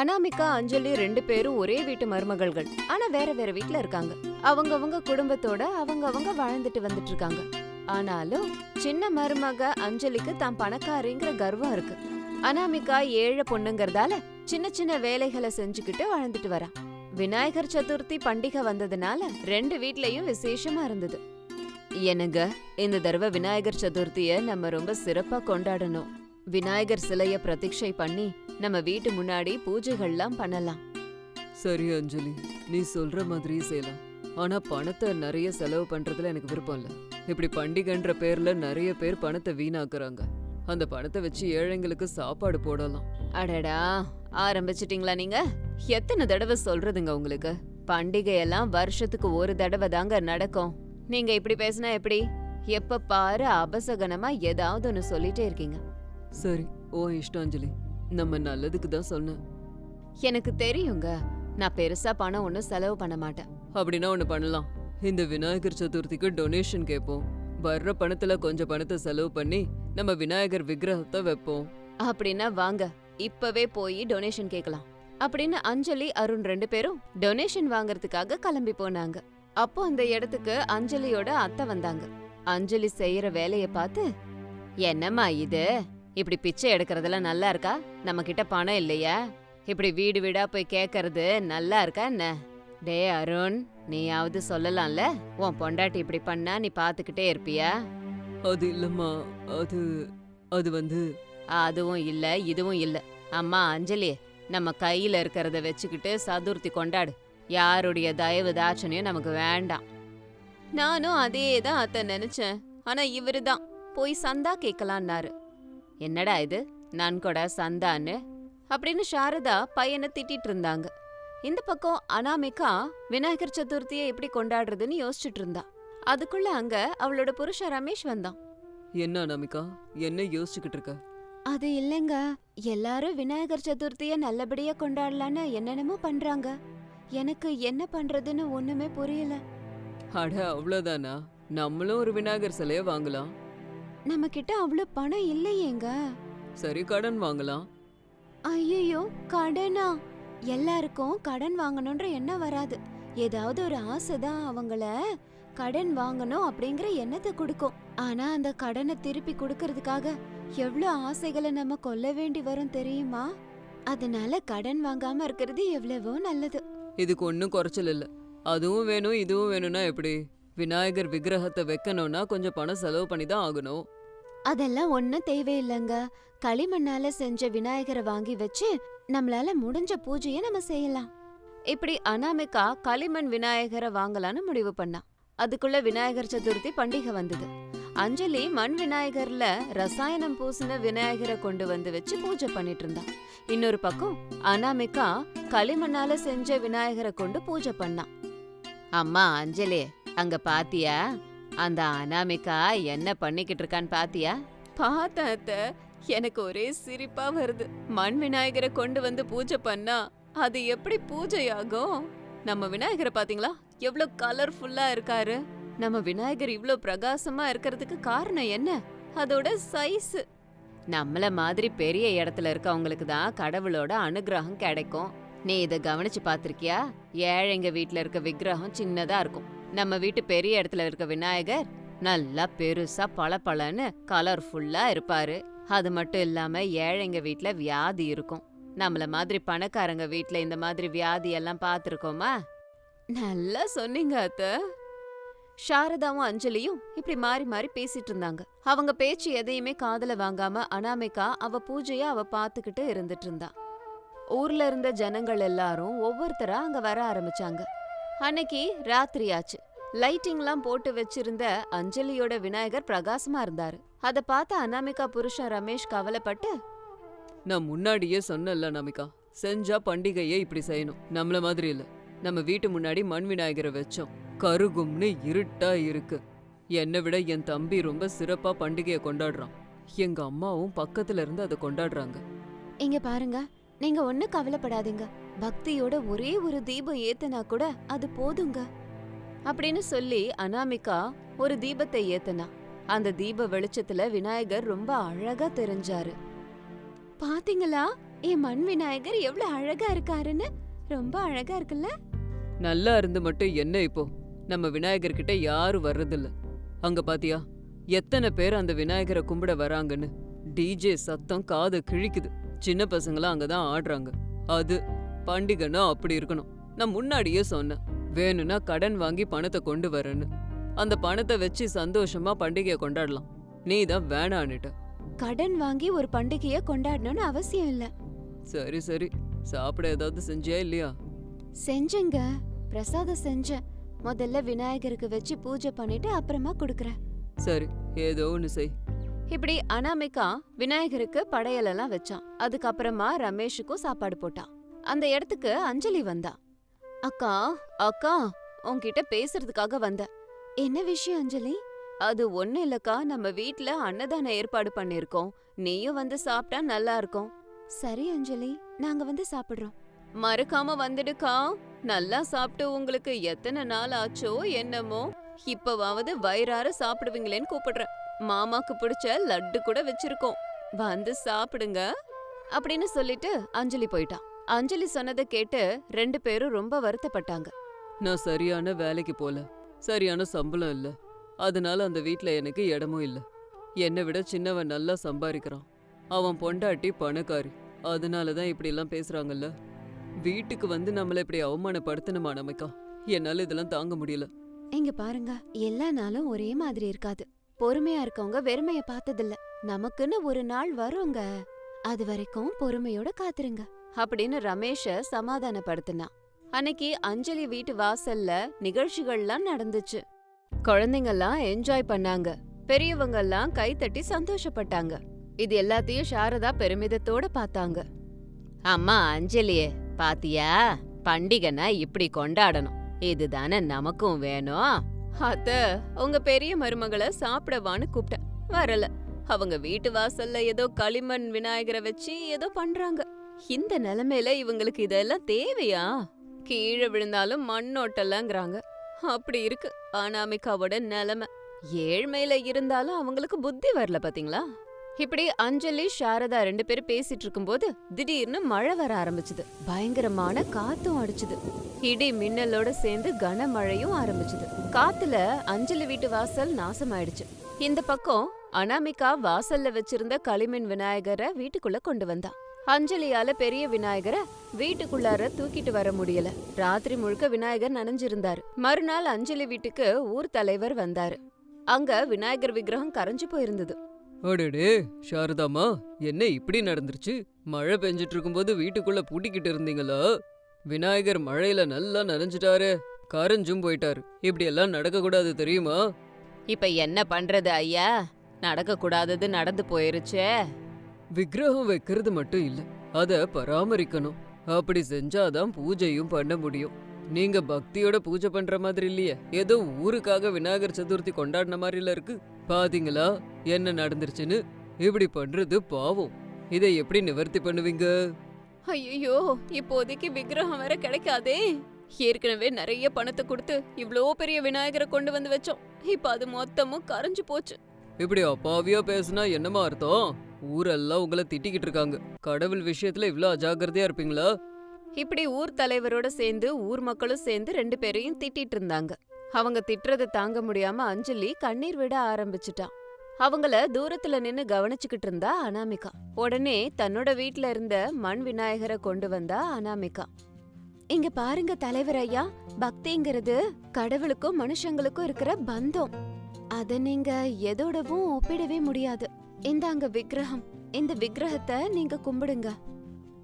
அனாமிகா அஞ்சலி ரெண்டு பேரும் ஒரே வீட்டு மருமகள்கள். ஆனா வேற வேற வீட்ல இருக்காங்க. அவங்கவங்க குடும்பத்தோட அவங்கவங்க வாழ்ந்துட்டு வந்துட்டு இருக்காங்க ஆனாலும் சின்ன மருமக அஞ்சலிக்கு தான் பணக்காரிங்கிற கர்வம் இருக்கு. அனாமிகா ஏழை பொண்ணுங்கிறதால சின்ன சின்ன வேலைகளை செஞ்சுக்கிட்டு வாழ்ந்துட்டு வரா. விநாயகர் சதுர்த்தி பண்டிகை வந்ததுனால ரெண்டு வீட்லயும் விசேஷமா இருந்தது. என்னங்க இந்த தடவை விநாயகர் சதுர்த்திய நம்ம ரொம்ப சிறப்பா கொண்டாடணும். விநாயகர் சிலைய பிரதிஷ்டை பண்ணி நம்ம வீட்டு முன்னாடி பூஜைகள்லாம் பண்ணலாம். சரி அஞ்சலி. நீ சொல்ற மாதிரி செய்யலாம். ஆனா பணத்தை நிறைய செலவு பண்றதுல எனக்கு விருப்பம் இல்ல. இப்படி பண்டிகைன்ற பேர்ல நிறைய பேர் பணத்தை வீணாக்குறாங்க. அந்த பணத்தை வச்சு ஏழைங்களுக்கு சாப்பாடு போடலாம். அடடா ஆரம்பிச்சிட்டீங்களா நீங்க? எத்தனை தடவை சொல்றதுங்க உங்களுக்கு? பண்டிகை எல்லாம் வருஷத்துக்கு ஒரு தடவை தாங்க நடக்கும். நீங்க இப்படி பேசினா எப்படி? எப்ப பாரு அபசகனமா ஏதாவது ஒன்னு சொல்லிட்டே இருக்கீங்க. சரி ஓ இஷ்டம் அஞ்சலி நம்ம நல்லதுக்கு தான் சொன்னேன். எனக்கு தெரியுங்க. நான் பெருசா பணம் ஒன்னும் செலவு பண்ண மாட்டேன். அப்படின்னா ஒண்ணு பண்ணலாம். இந்த விநாயகர் சதுர்த்திக்கு டொனேஷன் கேட்போம். வர்ற பணத்துல கொஞ்சம் பணத்தை செலவு பண்ணி நம்ம விநாயகர் விக்கிரகத்தை வைப்போம். அப்படின்னா வாங்க இப்பவே போய் டொனேஷன் கேட்கலாம். அப்படின்னு அஞ்சலி அருண் ரெண்டு பேரும் டொனேஷன் வாங்குறதுக்காக கிளம்பி போனாங்க. அப்போ அந்த இடத்துக்கு அஞ்சலியோட அத்தை வந்தாங்க. அஞ்சலி செய்யற வேலைய பார்த்து என்னம்மா இது? இப்படி பிச்சை எடுக்கறதெல்லாம் நல்லா இருக்கா? நம்ம கிட்ட பணம் இல்லையா? இப்படி வீடு வீடா போய் கேக்கறது நல்லா இருக்கா என்ன? டே அருண் நீயாவது சொல்லலாம்ல? உன் பொண்டாட்டி இப்படி பண்ணா நீ பாத்துக்கிட்டே இருப்பியா? அது இல்லம்மா. அது அது வந்து அதுவும் இல்ல இதுவும் இல்ல. அம்மா அஞ்சலி நம்ம கையில இருக்கிறத வச்சுக்கிட்டு சதுர்த்தி கொண்டாடு. யாருடைய தயவு தாட்சணியம் நமக்கு வேண்டாம். நானும் அதே தான் அத்தை நினைச்சேன். ஆனா இவரு தான் போய் சந்தா கேட்கலான்னாரு என்னடா இது? நன்கொடை சந்தான்னு? அப்படின்னு சாரதா பையனை திட்டிட்டு இருந்தாங்க. இந்த பக்கம் அனாமிகா விநாயகர் சதுர்த்தியை எப்படி கொண்டாடுறதுன்னு யோசிச்சுட்டு இருந்தா. அதுக்குள்ள அங்க அவளோட புருஷன் ரமேஷ் வந்தான். என்ன அனாமிகா? என்ன யோசிச்சுக்கிட்டு இருக்க? அது இல்லைங்க. எல்லாரும் விநாயகர் சதுர்த்திய நல்லபடியா கொண்டாடலான்னு என்னென்னமோ பண்றாங்க. எனக்கு என்ன பண்றதுன்னு ஒண்ணுமே புரியல. அட அவ்வளோதானா நம்மளும் ஒரு விநாயகர் சிலைய வாங்கலாம். நம்ம கிட்ட அவ்வளவு பணம் இல்லையேங்க. சரி கடன் வாங்கலாம். ஐயோ கடனா? எல்லாருக்கும் கடன் வாங்கணும்ன்ற எண்ணம் வராது. ஏதாவது ஒரு ஆசை தான் அவங்கள கடன் வாங்கணும் அப்படிங்கிற எண்ணத்தை கொடுக்கும். ஆனா அந்த கடனை திருப்பி கொடுக்கறதுக்காக எவ்வளவு ஆசைகளை நம்ம கொல்ல வேண்டி வரும் தெரியுமா? அதனால கடன் வாங்காம இருக்கிறது எவ்வளவோ நல்லது. இதுக்கு ஒன்றும் குறைச்சல் இல்லை. அதுவும் வேணும் இதுவும் வேணும்னா எப்படி? விநாயகர் விக்கிரகத்தை வைக்கணும்னா கொஞ்சம் பணம் செலவு பண்ணி தான் ஆகணும். அதெல்லாம் ஒன்னும் தேவையில்லைங்க. களிமண்ணால செஞ்ச விநாயகரை வாங்கி வச்சு நம்மளால முடிஞ்ச பூஜைய நம்ம செய்யலாம். இப்படி அனாமிகா களிமண் விநாயகரை வாங்கலாம்னு முடிவு பண்ணா. அதுக்குள்ள விநாயகர் சதுர்த்தி பண்டிகை வந்தது. அஞ்சலி மண் விநாயகர்ல ரசாயனம் பூசின விநாயகரை கொண்டு வந்து வச்சு பூஜை பண்ணிட்டு இருந்தா. இன்னொரு பக்கம் அனாமிகா களிமண்ணால செஞ்ச விநாயகரை கொண்டு பூஜை பண்ணா. அம்மா அஞ்சலி அங்க பாத்தியா? அந்த அனாமிகா என்ன பண்ணிக்கிட்டு இருக்கான்னு பாத்தியா? பார்த்தேன் அத்தை. எனக்கு ஒரே சிரிப்பா வருது. மண் விநாயகரை கொண்டு வந்து பூஜை பண்ணா அது எப்படி பூஜையாகும்? நம்ம விநாயகரை பாத்தீங்களா? எவ்வளவு கலர்ஃபுல்லா இருக்காரு. நம்ம விநாயகர் இவ்ளோ பிரகாசமா இருக்கிறதுக்கு காரணம் என்ன? அதோட சைஸ் நம்மள மாதிரி பெரிய இடத்துல இருக்கவங்களுக்கு தான் கடவுளோட அனுகிரகம் கிடைக்கும். நீ இத கவனிச்சு பாத்திருக்கியா? ஏழைங்க வீட்ல இருக்க விக்கிரகம் சின்னதா இருக்கும். நம்ம வீட்டு பெரிய இடத்துல இருக்க விநாயகர் நல்லா பெருசா பளபளன்னு கலர்ஃபுல்லா இருப்பாரு. அது மட்டும் இல்லாம ஏழைங்க வீட்ல வியாதி இருக்கும். நம்மள மாதிரி பணக்காரங்க வீட்ல இந்த மாதிரி வியாதி எல்லாம் பார்த்திருக்கோமா நல்லா சொன்னீங்க அத்த. சாரதாவும் அஞ்சலியும் இப்படி மாறி மாறி பேசிட்டு இருந்தாங்க. அவங்க பேச்சு எதையுமே காதுல வாங்காம அனாமிகா அவ பூஜைய அவ பாத்துக்கிட்டு இருந்துட்டு இருந்தா. ஊர்ல இருந்த ஜனங்கள் எல்லாரும் ஒவ்வொருத்தரா அங்க வர ஆரம்பிச்சாங்க. அன்னைக்கு ராத்திரி ஆச்சு லைட்டிங்லாம் போட்டு வச்சிருந்த அஞ்சலியோட விநாயகர் பிரகாசமா இருந்தாரு. அத பார்த்த அனாமிகா புருஷன் ரமேஷ் கவலைப்பட்டு நான் முன்னாடியே சொன்னேன்ல நமிகா செஞ்சா பண்டிகையே இப்படி செய்யணும். நம்மள மாதிரி இல்ல. நம்ம வீட்டு முன்னாடி மண் விநாயகரை வச்சோம். கருகும்னு இருட்டா இருக்கு. என்னை விட என் தம்பி ரொம்ப சிறப்பா பண்டிகையை கொண்டாடுறான். எங்க அம்மாவும் பக்கத்துல இருந்து அதை கொண்டாடுறாங்க. இங்க பாருங்க. நீங்க ஒண்ணு கவலைப்படாதீங்க. பக்தியோட ஒரே ஒரு தீபம் ஏத்துனா கூட அது போதுங்க. அப்படின்னு சொல்லி அனாமிகா ஒரு தீபத்தை ஏத்துனா. அந்த தீப வெளிச்சத்துல விநாயகர் ரொம்ப அழகா தெரிஞ்சாரு. பாத்தீங்களா? என் மண் விநாயகர் எவ்வளவு அழகா இருக்காருன்னு? ரொம்ப அழகா இருக்குல்ல? நல்லா இருந்து மட்டும் என்ன இப்போ? நம்ம விநாயகர் கிட்ட யாரும் வர்றதில்ல. அங்க பாத்தியா? எத்தனை பேர் அந்த விநாயகரை கும்பிட வராங்கன்னு. டிஜே சத்தம் காது கிழிக்குது. சின்ன பசங்களாம் அங்கதான் ஆடுறாங்க. அது பண்டிகைன்னா அப்படி இருக்கணும். நான் முன்னாடியே சொன்னேன் வேணும்னா கடன் வாங்கி பணத்தை கொண்டு வரேன்னு. அந்த பணத்தை வச்சு சந்தோஷமா பண்டிகையை கொண்டாடலாம். நீ தான் வேணான்னுட்ட. கடன் வாங்கி ஒரு பண்டிகைய கொண்டாடணும்னு அவசியம் இல்ல. சரி சரி. சாப்பிட ஏதாவது செஞ்சியா இல்லையா? செஞ்சேங்க. பிரசாதம் செஞ்சேன். முதல்ல விநாயகருக்கு வச்சு பூஜை பண்ணிட்டு அப்புறமா குடுக்கறேன். சரி ஏதோ ஒன்று செய். இப்படி அனாமிகா விநாயகருக்கு படையலெல்லாம் வச்சான். அதுக்கப்புறமா ரமேஷுக்கும் சாப்பாடு போட்டான். அந்த இடத்துக்கு அஞ்சலி வந்தா. அக்கா அக்கா உன்கிட்ட பேசுறதுக்காக வந்த என்ன விஷயம் அஞ்சலி? அது ஒண்ணு இல்லக்கா. நம்ம வீட்டில் அன்னதான ஏற்பாடு பண்ணிருக்கோம். நீயும் வந்து சாப்பிட்டா நல்லா இருக்கும். சரி அஞ்சலி. நாங்க வந்து சாப்பிடுறோம். மறக்காம வந்துடுக்கா. நல்லா சாப்பிட்டு உங்களுக்கு எத்தனை நாள் ஆச்சோ என்னமோ. இப்பவாவது வயிறார சாப்பிடுவீங்களேன்னு கூப்பிடுறேன். மாமாக்கு பிடிச்ச லட்டு கூட வச்சிருக்கோம். வந்து சாப்பிடுங்க. அப்படின்னு சொல்லிட்டு அஞ்சலி போயிட்டான். அஞ்சலி சொன்னதை கேட்டு ரெண்டு பேரும் ரொம்ப வருத்தப்பட்டாங்க. நான் சரியான வேலைக்கு போல. சரியான சம்பளம் இல்ல. அதனால அந்த வீட்ல எனக்கு இடமும் இல்ல. என்னை விட சின்னவன் நல்லா சம்பாதிக்கிறான். அவன் பொண்டாட்டி பணக்காரி. அதனால தான் இப்படி எல்லாம் பேசுறாங்கல்ல. வீட்டுக்கு வந்து நம்மள இப்படி அவமானப்படுத்தணுமா நமக்கா? என்னால இதெல்லாம் தாங்க முடியல. இங்க பாருங்க எல்லா நாளும் ஒரே மாதிரி இருக்காது. பொறுமையா இருக்கவங்க வெறுமைய பார்த்ததில்ல. நமக்குன்னு ஒரு நாள் வருங்க. அது வரைக்கும் பொறுமையோட காத்துருங்க. அப்படின்னு ரமேஷ சமாதானப்படுத்தினான் அன்னைக்கு அஞ்சலி வீட்டு வாசல்ல நிகழ்ச்சிகள்லாம் நடந்துச்சு. குழந்தைங்கெல்லாம் என்ஜாய் பண்ணாங்க. பெரியவங்கெல்லாம் கைத்தட்டி சந்தோஷப்பட்டாங்க. இது எல்லாத்தையும் சாரதா பெருமிதத்தோட பார்த்தாங்க. அம்மா அஞ்சலியே பாத்தியா? பண்டிகைனா இப்படி கொண்டாடணும். இதுதானே நமக்கும் வேணும். அத்த உங்க பெரிய மருமகளை சாப்பிடவான்னு கூப்பிட்டேன். வரல. அவங்க வீட்டு வாசல்ல ஏதோ களிமண் விநாயகரை வச்சு ஏதோ பண்றாங்க. இந்த நிலைமையில இவங்களுக்கு இதெல்லாம் தேவையா? கீழே விழுந்தாலும் மண்ணோட்டலங்கிறாங்க அப்படி இருக்கு. அனாமிகாவோட நிலைமை. ஏழ்மையில இருந்தாலும் அவங்களுக்கு புத்தி வரல பாத்தீங்களா? இப்படி அஞ்சலி சாரதா ரெண்டு பேரும் பேசிட்டு இருக்கும்போது திடீர்னு மழை வர ஆரம்பிச்சது. பயங்கரமான காத்தும் அடிச்சுது. இடி மின்னலோட சேர்ந்து கனமழையும் ஆரம்பிச்சது. காத்துல அஞ்சலி வீட்டு வாசல் நாசமாயிடுச்சு. இந்த பக்கம் அனாமிகா வாசல்ல வச்சிருந்த களிமண் விநாயகரை வீட்டுக்குள்ள கொண்டு வந்தா. அஞ்சலியால பெரிய விநாயகரை வீட்டுக்குள்ளார தூக்கிட்டு வர முடியல. ராத்திரி முழுக்க விநாயகர் நனைஞ்சிருந்தாரு. மறுநாள் அஞ்சலி வீட்டுக்கு ஊர் தலைவர் வந்தாரு. அங்க விநாயகர் விக்கிரகம் கரைஞ்சு போயிருந்தது. அடடே சாரதாம்மா என்ன இப்படி நடந்துருச்சு? மழை பெஞ்சிட்டு இருக்கும்போது வீட்டுக்குள்ள பூட்டிக்கிட்டு இருந்தீங்களா? விநாயகர் மழையில நல்லா நனைஞ்சிட்டாரு கரைஞ்சும் போயிட்டாரு. இப்படி எல்லாம் நடக்க கூடாது தெரியுமா? இப்ப என்ன பண்றது ஐயா? நடக்க கூடாதது நடந்து போயிருச்சே. விக்கிரகம் வைக்கிறது மட்டும் இல்ல அத பராமரிக்கணும். அப்படி செஞ்சாதான் பூஜையும் பண்ண முடியும். நீங்க பக்தியோட பூஜை பண்ற மாதிரி இல்லையே ஏதோ ஊருக்காக விநாயகர் சதுர்த்தி கொண்டாடின மாதிரில இருக்கு. பாத்தீங்களா? என்ன நடந்துருச்சுன்னு? இப்படி பண்றது பாவம். இதை எப்படி நிவர்த்தி பண்ணுவீங்க? ஐயோ இப்போதைக்கு விக்கிரகம் வேற கிடைக்காதே. ஏற்கனவே நிறைய பணத்தை கொடுத்து இவ்ளோ பெரிய விநாயகரை கொண்டு வந்து வச்சோம். இப்ப அது மொத்தமும் கரைஞ்சு போச்சு. இப்படி அப்பாவியா பேசுனா என்னமா அர்த்தம்? ஊரெல்லாம் உங்களை திட்டிக்கிட்டு இருக்காங்க. கடவுள் விஷயத்துல இவ்ளோ அஜாக்கிரதையா இருப்பீங்களா? இப்படி ஊர் தலைவரோட சேர்ந்து ஊர் மக்களும் சேர்ந்து ரெண்டு பேரையும் திட்டிட்டு இருந்தாங்க. அவங்க திட்டுறத தாங்க முடியாம அஞ்சலி கண்ணீர் விட ஆரம்பிச்சிட்டான் அவங்கள தூரத்துல நின்னு கவனிச்சுக்கிட்டு இருந்தா அனாமிகா. உடனே தன்னோட வீட்ல இருந்த மண் விநாயகரை கொண்டு வந்தா அனாமிகா. இங்க பாருங்க தலைவர் ஐயா பக்திங்கிறது கடவுளுக்கும் மனுஷங்களுக்கும் இருக்கிற பந்தம். அத நீங்க எதோடவும் ஒப்பிடவே முடியாது. இந்தாங்க விக்கிரகம். இந்த விக்கிரகத்தை நீங்க கும்பிடுங்க.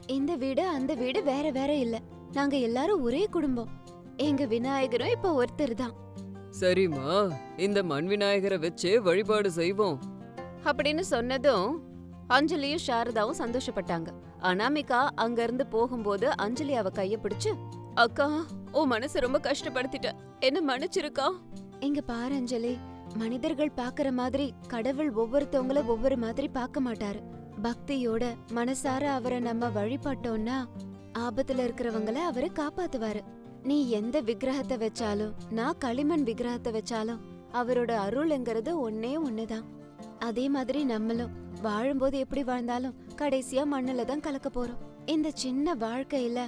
இந்த வீடு அந்த வீடு வேற வேற இல்ல. நாங்க எல்லாரும் ஒரே குடும்பம். எங்க விநாயகரும் இப்ப ஒருத்தர் தான். சரிம்மா இந்த மண் விநாயகரை வச்சு வழிபாடு செய்வோம். அப்படின்னு சொன்னதும் அஞ்சலியும் சாரதாவும் சந்தோஷப்பட்டாங்க. அனாமிகா அங்க இருந்து போகும்போது அஞ்சலி அவ கைய பிடிச்சு அக்கா உன் மனசு ரொம்ப கஷ்டப்படுத்திட்ட. என்ன மன்னிச்சிருக்கா? இங்க பாரு அஞ்சலி மனிதர்கள் பாக்குற மாதிரி கடவுள் ஒவ்வொருத்தவங்கள ஒவ்வொரு மாதிரி பார்க்க மாட்டாரு. பக்தியோட மனசார அவரை நம்ம வழிபட்டோம்னா ஆபத்துல இருக்கிறவங்கள அவரு காப்பாத்துவாரு. நீ எந்த விக்கிரகத்தை வச்சாலும் நான் களிமண் விக்கிரகத்தை வச்சாலும் அவரோட அருள்ங்கிறது ஒன்னே ஒண்ணுதான். அதே மாதிரி நம்மளும் வாழும்போது எப்படி வாழ்ந்தாலும் கடைசியா மண்ணுல தான் கலக்க போறோம். இந்த சின்ன வாழ்க்கையில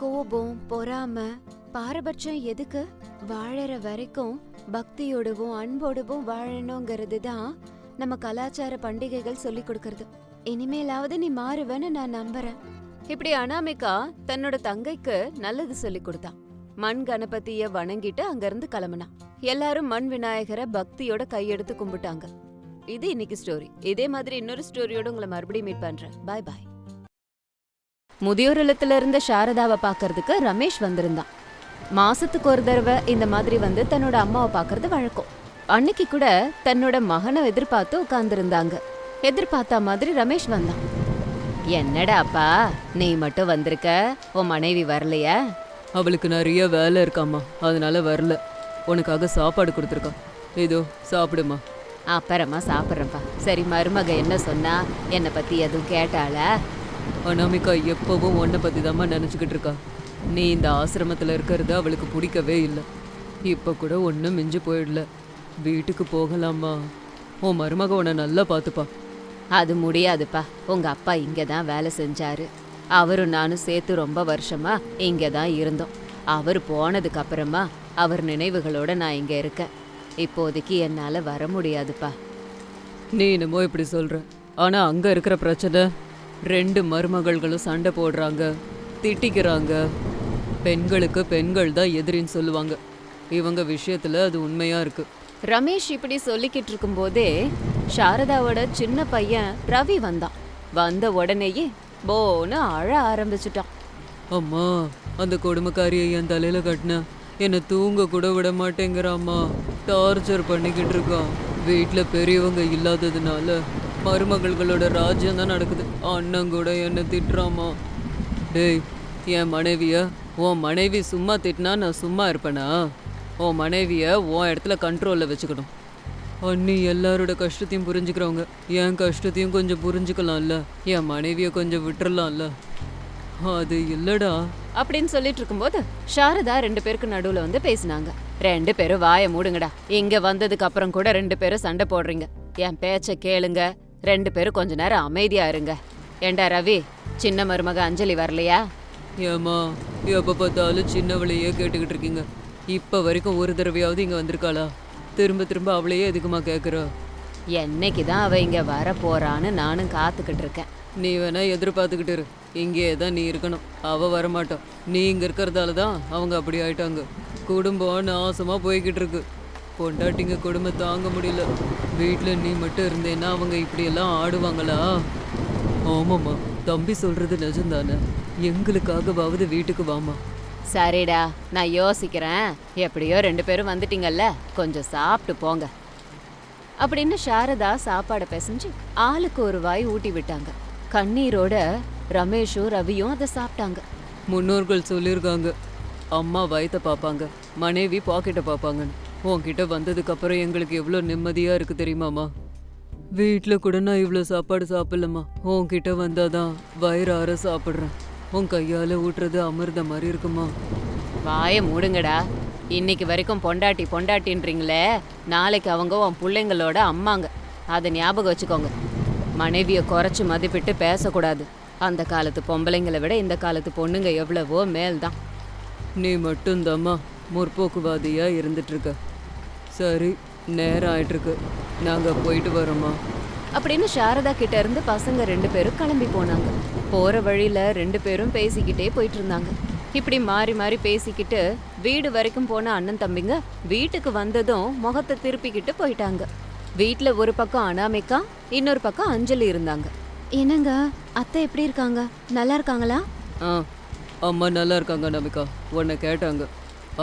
கோபம் பொறாம பாரபட்சம் எதுக்கு? வாழற வரைக்கும் பக்தியோடவும் அன்போடவும் வாழணுங்கிறது தான் நம்ம கலாச்சார பண்டிகைகள் சொல்லி கொடுக்கறது. இனிமேலாவது நீ மாறுவேன்னு நான் நம்புறேன். இப்படி அனாமிகா தன்னோட தங்கைக்கு நல்லது சொல்லி கொடுத்தா. மண் கணபதிய வணங்கிட்டு அங்கிருந்து கிளம்புனான் எல்லாரும் மண் விநாயகரை பக்தியோட கையெடுத்து கும்பிட்டாங்க. இது இன்னைக்கு ஸ்டோரி இதே மாதிரி இன்னொரு ஸ்டோரியோட உங்களை மறுபடியும் மீட் பண்றேன். பாய் பாய் முதியோர் இல்லத்துல இருந்த சாரதாவை பார்க்கறதுக்கு ரமேஷ் வந்திருந்தான். மாசத்துக்கு ஒரு தடவை இந்த மாதிரி வந்து தன்னோட அம்மாவை பார்க்கறது வழக்கம். அன்னைக்கு கூட தன்னோட மகனை எதிர்பார்த்து உட்கார்ந்திருந்தாங்க. எதிர்பார்த்த மாதிரி ரமேஷ் வந்தான். என்னடா அப்பா நீ மட்டும் வந்திருக்க? உன் மனைவி வரலையா? அவளுக்கு நிறைய வேலை இருக்காம்மா. அதனால வரல. உனக்காக சாப்பாடு கொடுத்துருக்கா. இதோ சாப்பிடுமா. அப்புறமா சாப்பிட்றேன்ப்பா. சரி மருமக என்ன சொன்னா என்னை பத்தி எதுவும் கேட்டாளா? அனாமிகா எப்பவும் உன்னை பத்தி தாம்மா நினச்சிக்கிட்டு இருக்கா. நீ இந்த ஆசிரமத்தில் இருக்கிறது அவளுக்கு பிடிக்கவே இல்லை. இப்போ கூட ஒன்றும் மிஞ்சு போயிடல. வீட்டுக்கு போகலாமா? உன் மருமக உன்னை நல்லா பார்த்துப்பா. அது முடியாதுப்பா. உங்க அப்பா இங்க தான் வேலை செஞ்சாரு. அவரும் நானும் சேர்த்து ரொம்ப வருஷமா இங்க தான் இருந்தோம். அவர் போனதுக்கு அப்புறமா அவர் நினைவுகளோட நான் இங்க இருக்கேன். இப்போதைக்கு என்னால வர முடியாதுப்பா. நீ என்னமோ இப்படி சொல்ற. ஆனா அங்க இருக்கிற பிரச்சனை ரெண்டு மருமகள்களும் சண்டை போடுறாங்க திட்டிக்கிறாங்க. பெண்களுக்கு பெண்கள் தான் எதிரின்னு சொல்லுவாங்க. இவங்க விஷயத்துல அது உண்மையா இருக்கு. ரமேஷ் இப்படி சொல்லிக்கிட்டு இருக்கும்போதே சாரதாவோட சின்ன பையன் ரவி வந்தான். வந்த உடனேயே போன்னு அழ ஆரம்பிச்சிட்டான். அம்மா அந்த கொடுமைக்காரியை என் தலையில கட்டின என்னை தூங்க கூட விட மாட்டேங்கிறாம்மா டார்ச்சர் பண்ணிக்கிட்டு இருக்கான். வீட்டில் பெரியவங்க இல்லாததுனால மருமகள்களோட ராஜ்யம் தான் நடக்குது. அண்ணன் கூட என்னை திட்டுறாமா? டேய் என் மனைவிய உன் மனைவி சும்மா திட்டினா நான் சும்மா இருப்பேனா? உன் மனைவியை உன் இடத்துல கண்ட்ரோலில் வச்சுக்கணும். அண்ணி எல்லாரோட கஷ்டத்தையும் புரிஞ்சுக்கிறவங்க. என் கஷ்டத்தையும் கொஞ்சம் புரிஞ்சுக்கலாம்ல. என் மனைவியை கொஞ்சம் விட்டுறலாம்ல. அது இல்லடா. அப்படின்னு சொல்லிட்டு இருக்கும்போது சாரதா ரெண்டு பேருக்கு நடுவுல வந்து பேசினாங்க. ரெண்டு பேரும் வாயை மூடுங்கடா. இங்க வந்ததுக்கு அப்புறம் கூட ரெண்டு பேரும் சண்டை போடுறீங்க. என் பேச்ச கேளுங்க. ரெண்டு பேரும் கொஞ்ச நேரம் அமைதியா இருங்க. ஏண்டா ரவி சின்ன மருமக அஞ்சலி வரலையா? ஏம்மா எப்போ பார்த்தாலும் சின்னவளையே கேட்டுக்கிட்டு இருக்கீங்க. இப்போ வரைக்கும் ஒரு தடவையாவது இங்கே வந்திருக்காளா? திரும்ப திரும்ப அவளையே எதுக்குமா கேட்குற என்னைக்கு தான் அவ இங்க வர போறான்னு நானும் காத்துக்கிட்டு இருக்கேன். நீ வேணா எதிர்பார்த்துக்கிட்டு இரு. இங்கேயே தான் நீ இருக்கணும். அவ வரமாட்டா. நீ இங்கே இருக்கிறதால தான் அவங்க அப்படி ஆயிட்டாங்க. குடும்பம் நாசமாக போய்கிட்டு இருக்கு. பொண்டாட்டிங்க குடும்பம் தாங்க முடியல. வீட்டில் நீ மட்டும் இருந்தேன்னா அவங்க இப்படியெல்லாம் ஆடுவாங்களா? ஆமாம்மா. தம்பி சொல்றது நிஜம்தானே. எங்களுக்காகவாவது வீட்டுக்கு வாமா சரிடா நான் யோசிக்கிறேன். எப்படியோ ரெண்டு பேரும் வந்துட்டீங்கல்ல கொஞ்சம் சாப்பிட்டு போங்க. அப்படின்னு சாரதா சாப்பாடை பிசைஞ்சு ஆளுக்கு ஒரு வாய் ஊட்டி விட்டாங்க. கண்ணீரோட ரமேஷும் ரவியும் அதை சாப்பிட்டாங்க. முன்னோர்கள் சொல்லியிருக்காங்க அம்மா வயத்தை பார்ப்பாங்க மனைவி பாக்கெட்டை பார்ப்பாங்கன்னு. உன்கிட்ட வந்ததுக்கு அப்புறம் எங்களுக்கு எவ்வளோ நிம்மதியாக இருக்கு தெரியுமாம்மா? வீட்டில் கூட நான் இவ்வளோ சாப்பாடு சாப்பிடலம்மா. உன்கிட்ட வந்தாதான் வயிறார சாப்பிட்றேன். உன் கையால் ஊட்டுறது அமிர்த மாதிரி இருக்குமா? வாயை மூடுங்கடா. இன்னைக்கு வரைக்கும் பொண்டாட்டி பொண்டாட்டின்றீங்களே. நாளைக்கு அவங்க உன் பிள்ளைங்களோட அம்மாங்க. அதை ஞாபகம் வச்சுக்கோங்க. மனைவியை குறைச்சி மதிப்பிட்டு பேசக்கூடாது. அந்த காலத்து பொம்பளைங்களை விட இந்த காலத்து பொண்ணுங்க எவ்வளவோ மேல்தான். நீ மட்டும்தாம்மா முற்போக்குவாதியாக இருந்துட்டு இருக்க சரி நேரம் ஆயிட்டிருக்கு. நாங்கள் போயிட்டு வரோம்மா. அப்படின்னு சாரதா கிட்ட இருந்து பசங்க ரெண்டு பேரும் கிளம்பி போனாங்க. போற வழியில ரெண்டு பேரும் பேசிக்கிட்டே போயிட்டு இருந்தாங்க இப்படி மாறி மாறி பேசிக்கிட்டு வீடு வரைக்கும் போன அண்ணன் தம்பிங்க வீட்டுக்கு வந்ததும் முகத்தை திருப்பிக்கிட்டு போயிட்டாங்க. வீட்ல ஒரு பக்கம் அனாமிகா இன்னொரு பக்கம் அஞ்சலி இருந்தாங்க. என்னங்க? அத்தை எப்படி இருக்காங்க? நல்லா இருக்காங்களா? ஆ அம்மா நல்லா இருக்காங்க நமிகா உன்னை கேட்டாங்க.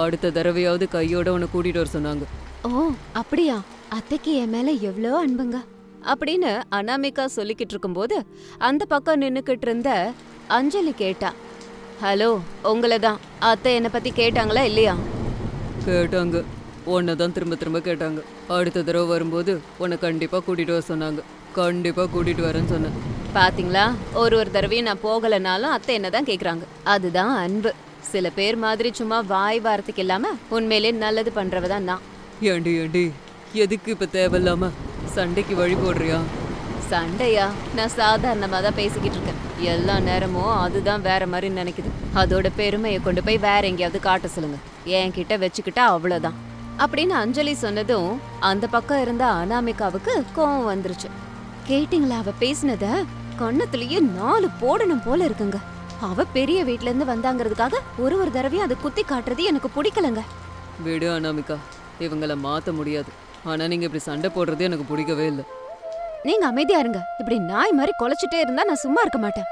அடுத்த தடவையாவது கையோட உன்னை கூட்டிகிட்டு வர சொன்னாங்க. ஓ அப்படியா? அத்தைக்கு என் மேல எவ்வளோ அன்புங்க. அப்படின்னு அனாமிகா சொல்லிக்கிட்டு இருக்கும்போது அந்த பக்கம் நின்னுக்கிட்டு இருந்த அஞ்சலி கேட்டா ஹலோ உங்களை தான். அத்தை என்னை பத்தி கேட்டாங்களா இல்லையா? கேட்டாங்க. உன்னை தான் திரும்ப திரும்ப கேட்டாங்க. அடுத்த தடவை வரும்போது உன்னை கண்டிப்பாக கூட்டிகிட்டு வர சொன்னாங்க. கண்டிப்பாக கூட்டிகிட்டு வரேன்னு சொன்னேன். பாத்தீங்களா? ஒரு ஒரு தடவையும் நான் போகலனாலும் அத்தை என்ன தான் கேக்குறாங்க. அதுதான் அன்பு. சில பேர் மாதிரி சும்மா வாய் வார்த்தைக்கு இல்லாம உண்மையிலே நல்லது பண்றவ தான் நான். ஏண்டி ஏண்டி எதுக்கு இப்போ தேவையில்லாம சண்டைக்கு வழி போடுறியா? சண்டையா? நான் சாதாரணமா தான் பேசிக்கிட்டு இருக்கேன். எல்லா நேரமும் அதுதான் வேற மாதிரி நினைக்குது. அதோட பெருமையை கொண்டு போய் வேற எங்கேயாவது காட்ட சொல்லுங்க. என்கிட்ட வச்சுக்கிட்டா அவ்வளவுதான். அப்படின்னு அஞ்சலி சொன்னதும் அந்த பக்கம் இருந்த அனாமிகாவுக்கு கோவம் வந்துருச்சு. கேட்டிங்களா அவ பேசினத? கண்ணத்துலயே நாலு போடணும் போல இருக்குங்க. அவ பெரிய வீட்ல இருந்து வந்தாங்கிறதுக்காக ஒரு ஒரு தடவையும் அதை குத்தி காட்டுறது எனக்கு பிடிக்கலங்க. விடு அனாமிகா. இவங்கள மாத்த முடியாது. ஆனா நீங்க இப்படி சண்டை போடுறது எனக்கு பிடிக்கவே இல்லை. நீங்க அமைதியா இருங்க. இப்படி நாய் மாதிரி கொலைச்சிட்டே இருந்தா நான் சும்மா இருக்க மாட்டேன்.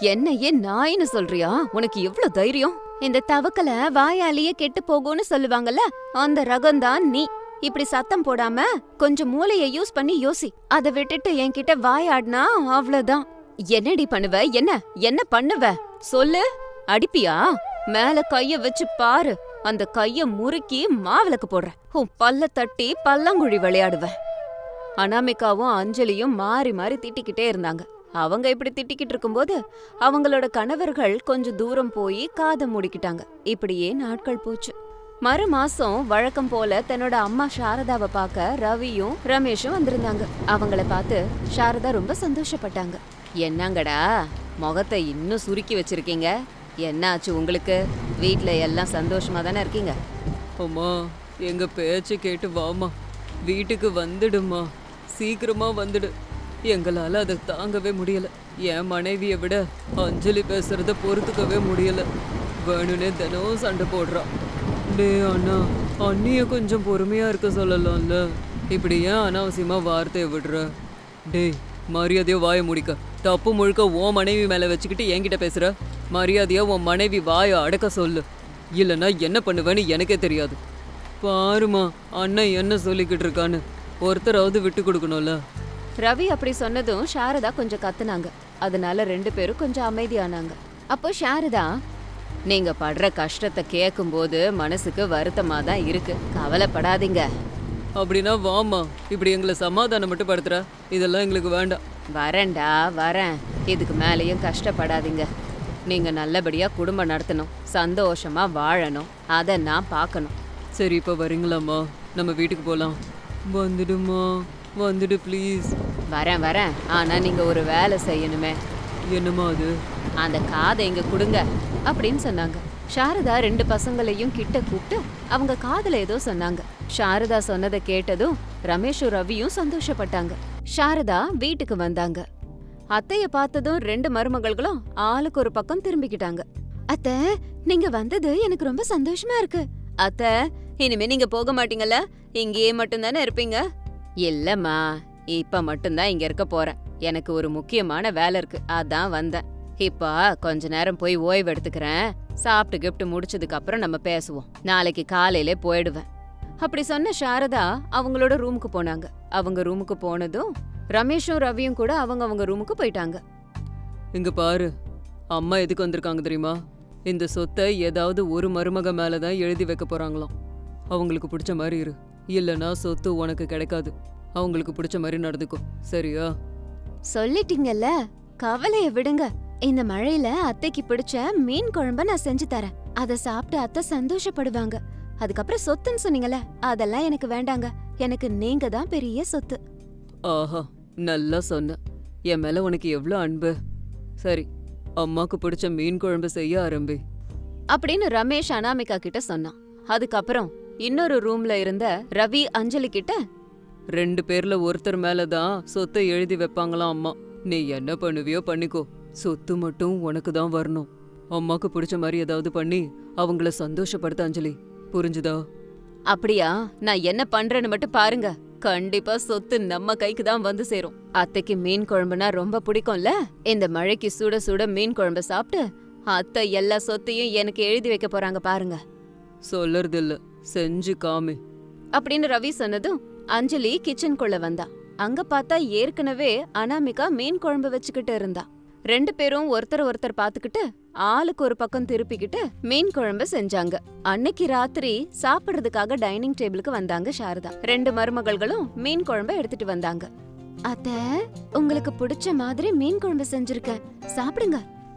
என்ன ஏன் நாயின்னு சொல்றியா? உனக்கு எவ்வளவு தைரியம்? இந்த தவக்கல வாயாலேயே கெட்டு போகும்னு சொல்லுவாங்கல்ல அந்த ரகம்தான் நீ. இப்படி சத்தம் போடாம கொஞ்சம் மூளைய யூஸ் பண்ணி யோசி. அதை விட்டுட்டு என்கிட்ட வாயாடினா அவ்வளவுதான். என்னடி பண்ணுவ? என்ன? என்ன பண்ணுவ? சொல்லு. அடிப்பியா? மேல கைய வச்சு பாரு. அந்த கைய முறுக்கி மாவிளக்கு போடுற உன் பல்ல தட்டி பல்லாங்குழி விளையாடுவேன். அனாமிகாவும் அஞ்சலியும் மாறி மாறி திட்டிக்கிட்டே இருந்தாங்க. அவங்க இப்படி திட்டிக்கிட்டு இருக்கும்போது அவங்களோட கணவர்கள் கொஞ்சம் தூரம் போய் காதை மூடிக்கிட்டாங்க. இப்படியே நாட்கள் போச்சு. மறு மாசம் வழக்கம் போல தன்னோட அம்மா சாரதாவை பார்க்க ரவியும் ரமேஷும் வந்திருந்தாங்க. அவங்கள பார்த்து சாரதா ரொம்ப சந்தோஷப்பட்டாங்க. என்னங்கடா முகத்தை இன்னும் சுருக்கி வச்சிருக்கீங்க? என்னாச்சு உங்களுக்கு? வீட்டில் எல்லாம் சந்தோஷமாக தானே இருக்கீங்க? அம்மா எங்கள் பேச்சு கேட்டு வாமா வீட்டுக்கு வந்துடுமா சீக்கிரமாக வந்துடு. எங்களால் அதை தாங்கவே முடியலை. என் மனைவியை விட அஞ்சலி பேசுகிறத பொறுத்துக்கவே முடியலை. வேணுனே தினம் சண்டை போடுறான் டே அண்ணா அண்ணியை கொஞ்சம் பொறுமையாக இருக்க சொல்லலாம்ல. இப்படி ஏன் அனாவசியமாக வார்த்தையை விடுற? டேய் மரியாதையோ வாயை முடிக்க. தப்பு முழுக்க உன் மனைவி மேல வச்சுக்கிட்டு என்கிட்ட பேசுற? மரியாதையா உன் மனைவி வாயை அடக்க சொல்லு. இல்லைன்னா என்ன பண்ணுவேன்னு எனக்கே தெரியாது. பாருமா அண்ணன் என்ன சொல்லிக்கிட்டு இருக்கான்னு. ஒருத்தராவது விட்டு கொடுக்கணும்ல. ரவி அப்படி சொன்னதும் சாரதா கொஞ்சம் கத்துனாங்க. அதனால ரெண்டு பேரும் கொஞ்சம் அமைதியானாங்க. அப்போ சாரதா நீங்க படுற கஷ்டத்தை கேட்கும்போது மனசுக்கு வருத்தமா தான் இருக்கு. கவலைப்படாதீங்க. அப்படின்னா வாம்மா இப்படி எங்களை சமாதானம் மட்டும் படுத்துற. இதெல்லாம் எங்களுக்கு வேண்டாம். வரேன்டா வரேன். இதுக்கு மேலேயும் கஷ்டப்படாதீங்க. நீங்க நல்லபடியா குடும்பம் நடத்தணும். சந்தோஷமா வாழணும். அதை நான் பார்க்கணும் சரி இப்போ வரீங்களாம்மா? நம்ம வீட்டுக்கு போகலாம் வந்துடுமா வந்துடு ப்ளீஸ் வரேன் வரேன். ஆனா நீங்க ஒரு வேலை செய்யணுமே. என்னம்மா அது? அந்த காதை இங்க கொடுங்க அப்படின்னு சொன்னாங்க. சாரதா ரெண்டு பசங்களையும் கிட்ட கூப்பிட்டு அவங்க காதுல ஏதோ சொன்னாங்க. சாரதா சொன்னதை கேட்டதும் ரமேஷும் ரவியும் சந்தோஷப்பட்டாங்க. சாரதா வீட்டுக்கு வந்தாங்க. அத்தைய பார்த்ததும் ரெண்டு மருமகள்களும் ஆளுக்கு ஒரு பக்கம் திரும்பிக்கிட்டாங்க. அத்தை நீங்க வந்தது எனக்கு ரொம்ப சந்தோஷமா இருக்கு. அத்த இனிமே நீங்க போக மாட்டீங்கல்ல? இங்கேயே மட்டும்தானே இருப்பீங்க? இல்லம்மா இப்ப மட்டும்தான் இங்க இருக்க போறேன். எனக்கு ஒரு முக்கியமான வேலை இருக்கு. அதான் வந்தேன். இப்போ கொஞ்ச நேரம் போய் ஓய்வு எடுத்துக்கிறேன். சாப்பிட்டு கிப்ட் முடிச்சதுக்கு அப்புறம் நம்ம பேசுவோம். நாளைக்கு காலையிலே போயிடுவேன். அப்படி சொன்ன சாரதா அவங்களோட ரூமுக்கு போனாங்க. அவங்க ரூமுக்கு போனதும் ரமேஷும் ரவியும் கூட அவங்க அவங்க ரூமுக்கு போயிட்டாங்க. இங்க பாரு அம்மா எதுக்கு வந்திருக்காங்க தெரியுமா? இந்த சொத்தை ஏதாவது ஒரு மருமக மேல தான் எழுதி வைக்க போறாங்களாம். அவங்களுக்கு பிடிச்ச மாதிரி இரு. இல்லைன்னா சொத்து உனக்கு கிடைக்காது. அவங்களுக்கு பிடிச்ச மாதிரி நடந்துக்கோ. சரியா? சொல்லிட்டீங்கல்ல கவலைய விடுங்க. இந்த மழையில அத்தைக்கு பிடிச்ச மீன் குழம்ப நான் செஞ்சு தரேன். அத சாப்பிட்டு அத்தை சந்தோஷப்படுவாங்க. அதுக்கப்புறம் சொத்துன்னு சொன்னீங்கல்ல அதெல்லாம் எனக்கு வேண்டாங்க. எனக்கு நீங்க தான் பெரிய சொத்து. ஆஹா நல்லா சொன்ன. என் மேல உனக்கு எவ்வளோ அன்பு. சரி அம்மாக்கு பிடிச்ச மீன் குழம்பு செய்ய ஆரம்பி. அப்படின்னு ரமேஷ் அனாமிகா கிட்ட சொன்னான். அதுக்கப்புறம் இன்னொரு ரூம்ல இருந்த ரவி அஞ்சலி கிட்ட ரெண்டு பேர்ல ஒருத்தர் மேல தான் சொத்தை எழுதி வைப்பாங்களாம் அம்மா. நீ என்ன பண்ணுவியோ பண்ணிக்கோ. சொத்து மட்டும் உனக்கு தான் வரணும். அம்மாக்கு பிடிச்ச மாதிரி ஏதாவது பண்ணி அவங்கள சந்தோஷப்படுத்த அஞ்சலி. புரிஞ்சுதா? அப்படியா? நான் என்ன பண்றேன்னு மட்டும் பாருங்க. கண்டிப்பா சொத்து நம்ம கைக்கு தான் வந்து சேரும். அத்தைக்கு மீன் குழம்புனா ரொம்ப பிடிக்கும்ல? இந்த மழைக்கு சுட சுட மீன் குழம்பு சாப்பிட்டு அத்தை எல்லா சொத்தையும் எனக்கு எழுதி வைக்க போறாங்க பாருங்க. சொல்லறது இல்ல செஞ்சு காமி. அப்படின்னு ரவி சொன்னதும் அஞ்சலி கிச்சனுக்குள்ள வந்தா. அங்க பார்த்தா ஏற்கனவே அனாமிகா மீன் குழம்பு வச்சுக்கிட்டு இருந்தா. ரெண்டு பேரும் ஒருத்தர் ஒருத்தர் பாத்துக்கிட்டு ஆளுக்கு ஒரு பக்கம் திருப்பிக்கிட்டு மீன் குழம்பு செஞ்சாங்க. அன்னைக்கு ராத்திரி சாப்பிடுறதுக்காக டைனிங் டேபிளுக்கு வந்தாங்க சாரதா. ரெண்டு மருமகள்களும் மீன் குழம்ப எடுத்துட்டு வந்தாங்க. அத்த உங்களுக்கு பிடிச்ச மாதிரி மீன் குழம்பு செஞ்சிருக்கேன். சாப்பிடுங்க.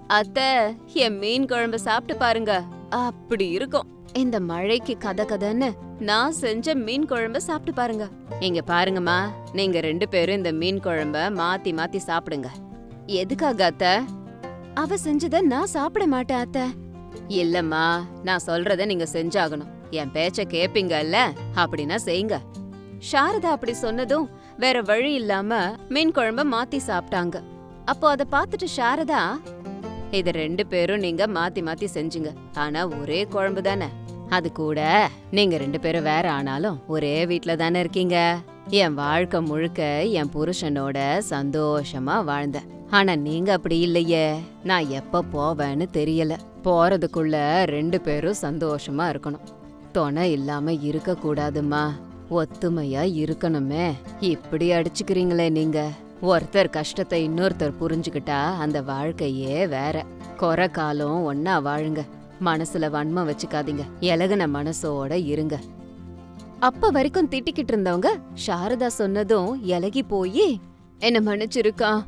அத்த என் மீன் குழம்பு சாப்பிட்டு பாருங்க. அப்படி இருக்கும். இந்த மழைக்கு கத கதன்னு நான் செஞ்ச மீன் குழம்ப சாப்பிட்டு பாருங்க. இங்க பாருங்கம்மா. நீங்க ரெண்டு பேரும் இந்த மீன் குழம்ப மாத்தி மாத்தி சாப்பிடுங்க. எதுக்காக அத்த? அவ செஞ்சத நான் சாப்பிட மாட்டேன் அத்த. இல்லம்மா நான் சொல்றத நீங்க செஞ்சாகணும். என் பேச்ச கேப்பீங்கல்ல அப்படின்னா செய்யுங்க. சாரதா அப்படி சொன்னதும் வேற வழி இல்லாம மீன் குழம்ப மாத்தி சாப்பிட்டாங்க. அப்போ அத பார்த்துட்டு சாரதா இது ரெண்டு பேரும் நீங்க மாத்தி மாத்தி செஞ்சீங்க. ஆனா ஒரே குழம்பு தானே. அது கூட நீங்க ரெண்டு பேரும் வேற ஆனாலும் ஒரே வீட்ல தானே இருக்கீங்க. என் வாழ்க்கை முழுக்க என் புருஷனோட சந்தோஷமா வாழ்ந்தேன். ஆனா நீங்க அப்படி இல்லையே. நான் எப்ப போவேன்னு தெரியல. போறதுக்குள்ள ரெண்டு பேரும் சந்தோஷமா இருக்கணும். துணை இல்லாம இருக்க கூடாதுமா ஒத்துமையா இருக்கணுமே. இப்படி அடிச்சுக்கிறீங்களே நீங்க. ஒருத்தர் கஷ்டத்தை இன்னொருத்தர் புரிஞ்சுக்கிட்டா அந்த வாழ்க்கையே வேற. குறை காலம் ஒன்னா வாழுங்க. மனசுல வன்மம் வச்சுக்காதீங்க. இலகுன மனசோட இருங்க. அப்ப வரைக்கும் திட்டிக்கிட்டு இருந்தவங்க சாரதா சொன்னதும் இலகி போய் என்ன மன்னிச்சிருக்கான்?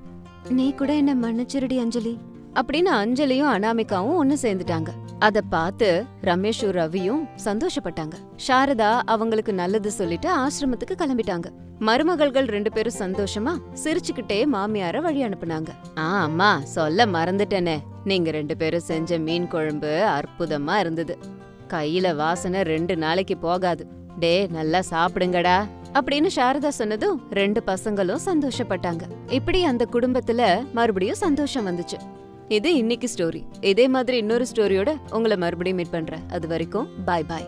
நீ கூட என்ன மன்னிச்சிருடி அஞ்சலி. அப்படின்னு அஞ்சலியும் அனாமிகாவும் ஒன்னு சேர்ந்துட்டாங்க. அத பார்த்து ரமேஷும் ரவியும் சந்தோஷப்பட்டாங்க. சாரதா அவங்களுக்கு நல்லது சொல்லிட்டு ஆசிரமத்துக்கு கிளம்பிட்டாங்க. மருமகள்கள் ரெண்டு பேரும் சந்தோஷமா சிரிச்சுக்கிட்டே மாமியார வழி அனுப்புனாங்க. ஆ அம்மா சொல்ல மறந்துட்டேனே. நீங்க ரெண்டு பேரும் செஞ்ச மீன் குழம்பு அற்புதமா இருந்தது. கையில வாசனை ரெண்டு நாளைக்கு போகாது. டே நல்லா சாப்பிடுங்கடா. அப்படின்னு சாரதா சொன்னதும் ரெண்டு பசங்களும் சந்தோஷப்பட்டாங்க. இப்படி அந்த குடும்பத்துல மறுபடியும் சந்தோஷம் வந்துச்சு. இது இன்னைக்கு ஸ்டோரி இதே மாதிரி இன்னொரு ஸ்டோரியோட உங்களை மறுபடியும் மீட் பண்றேன். அது வரைக்கும் பாய் பாய்